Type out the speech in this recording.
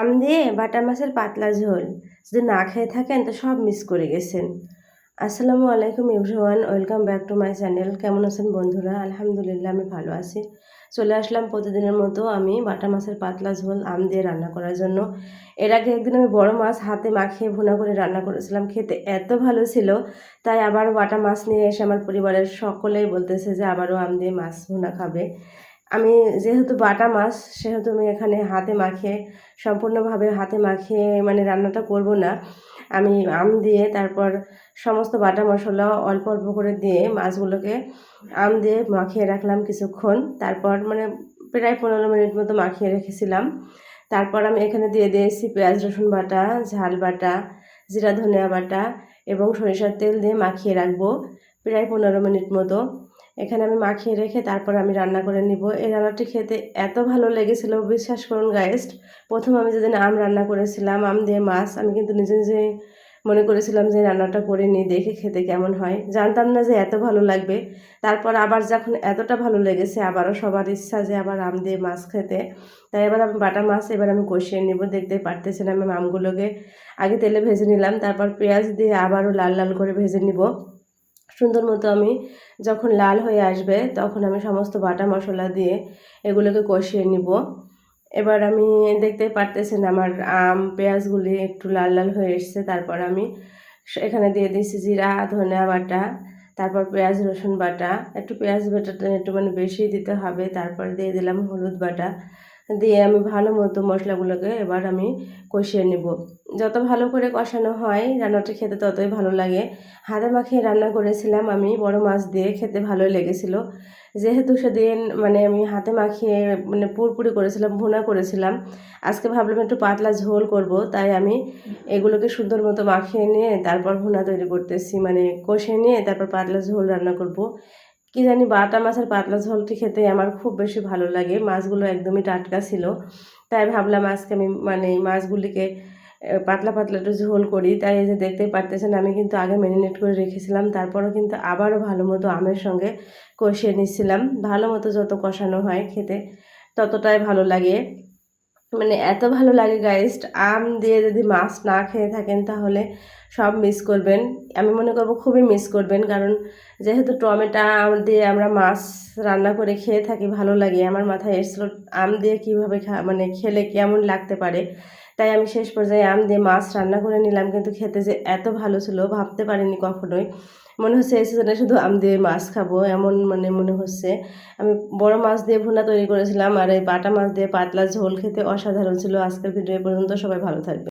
আম দিয়ে বাটা মাছের পাতলা ঝোল। যদি না খেয়ে থাকেন, তো সব মিস করে গেছেন। আসসালামু আলাইকুম everyone welcome back to my channel কেমন আছেন বন্ধুরা? আলহামদুলিল্লাহ, আমি ভালো আছি। চলে আসলাম প্রতিদিনের মতো আমি বাটা মাছের পাতলা ঝোল আম দিয়ে রান্না করার জন্য। এর আগে একদিন আমি বড় মাছ হাতে মাখিয়ে ভুনা করে রান্না করেছিলাম, খেতে এত ভালো ছিল। তাই আবার বাটা মাছ নিয়ে এসে আমার পরিবারের সকলেই বলতেছে যে আবারও আম দিয়ে মাছ ভুনা খাবে। আমি যেহেতু বাটা মাছ, সেহেতু আমি এখানে হাতে মাখিয়ে, সম্পূর্ণভাবে হাতে মাখিয়ে মানে রান্নাটা করব না। আমি আম দিয়ে তারপর সমস্ত বাটা মশলা অল্প অল্প করে দিয়ে মাছগুলোকে আম দিয়ে মাখিয়ে রাখলাম কিছুক্ষণ। তারপর মানে প্রায় পনেরো মিনিট মতো মাখিয়ে রেখেছিলাম। তারপর আমি এখানে দিয়ে দিয়েছি পেঁয়াজ, রসুন বাটা, ঝাল বাটা, জিরা ধনিয়া বাটা এবং সরিষার তেল দিয়ে মাখিয়ে রাখব প্রায় পনেরো মিনিট মতো। এখানে আমি মাখিয়ে রেখে তারপর আমি রান্না করে নিব। এই রান্নাটি খেতে এত ভালো লেগেছিল, বিশ্বাস করুন গায়েস্ট প্রথম আমি যেদিন আম রান্না করেছিলাম, আম দিয়ে মাছ, আমি কিন্তু নিজে নিজে মনে করেছিলাম যে রান্নাটা করে নিই, দেখে খেতে কেমন হয়। জানতাম না যে এত ভালো লাগবে। তারপর আবার যখন এতটা ভালো লেগেছে, আবারও সবার ইচ্ছা যে আবার আম দিয়ে মাছ খেতে। তাই এবার আমি বাটা মাছ এবার আমি কষিয়ে নেব, দেখতে পারতেছিলাম আমি আমগুলোকে। আগে তেলে ভেজে নিলাম, তারপর পেঁয়াজ দিয়ে আবারও লাল লাল করে ভেজে নিব। সুন্দর মতো আমি যখন লাল হয়ে আসবে, তখন আমি সমস্ত বাটা মশলা দিয়ে এগুলোকে কষিয়ে নিব। এবার আমি দেখতে পারতেছেন আমার আম, পেঁয়াজগুলি একটু লাল লাল হয়ে এসছে। তারপর আমি এখানে দিয়ে দিয়েছি জিরা, ধনিয়া বাটা, তারপর পেঁয়াজ, রসুন বাটা। একটু পেঁয়াজ বাটাটা একটু মানে বেশি দিতে হবে। তারপর দিয়ে দিলাম হলুদ বাটা। দিয়ে আমি ভালো মতো মশলাগুলোকে এবার আমি কষিয়ে নেব। যত ভালো করে কষানো হয় রান্নাটা খেতে ততই ভালো লাগে। হাতে মাখিয়ে রান্না করেছিলাম আমি, বড় মাছ দিয়ে খেতে ভালোই লেগেছিল। যেহেতু সেদিন মানে আমি হাতে মাখিয়ে মানে পুরপুরি করেছিলাম, ভুনা করেছিলাম, আজকে ভাবলাম একটু পাতলা ঝোল করব, তাই আমি এগুলোকে সুন্দর মতো মাখিয়ে নিয়ে তারপর ভুনা তৈরি করতেছি। মানে কষে নিয়ে তারপর পাতলা ঝোল রান্না করব। কি জানি বাটা মাছের পাতলা ঝোলটি খেতে আমার খুব বেশি ভালো লাগে। মাছগুলো একদমই টাটকা ছিল। তাই ভাবলাম আজকে আমি মানে মাছগুলিকে পাতলা পাতলা একটু ঝোল করি। তাই এই যে দেখতেই পারতেছেন আমি কিন্তু আগে ম্যারিনেট করে রেখেছিলাম। তারপরও কিন্তু আবারও ভালো মতো আমের সঙ্গে কষিয়ে নিচ্ছিলাম। ভালো মতো যত কষানো হয় খেতে ততটাই ভালো লাগে। মানে এত ভালো লাগে গাইস্ট আম দিয়ে যদি মাছ না খেয়ে থাকেন তাহলে সব মিস করবেন। আমি মনে করব খুবই মিস করবেন কারণ যেহেতু টমেটো আম দিয়ে আমরা মাছ রান্না করে খেয়ে থাকি, ভালো লাগে। আমার মাথায় এসলো আম দিয়ে কীভাবে মানে খেলে কেমন লাগতে পারে। তাই আমি শেষ পর্যায়ে আম দিয়ে মাছ রান্না করে নিলাম, কিন্তু খেতে যে এত ভালো ছিল, ভাবতে পারিনি কখনোই। মনে হচ্ছে এই সিজনে শুধু আম দিয়ে মাছ খাব, এমন মানে মনে হচ্ছে। আমি বড় মাছ দিয়ে ভুনা তৈরি করেছিলাম আর এই বাটা মাছ দিয়ে পাতলা ঝোল খেতে অসাধারণ ছিল। আজকের ভিডিও পর্যন্ত সবাই ভালো থাকবে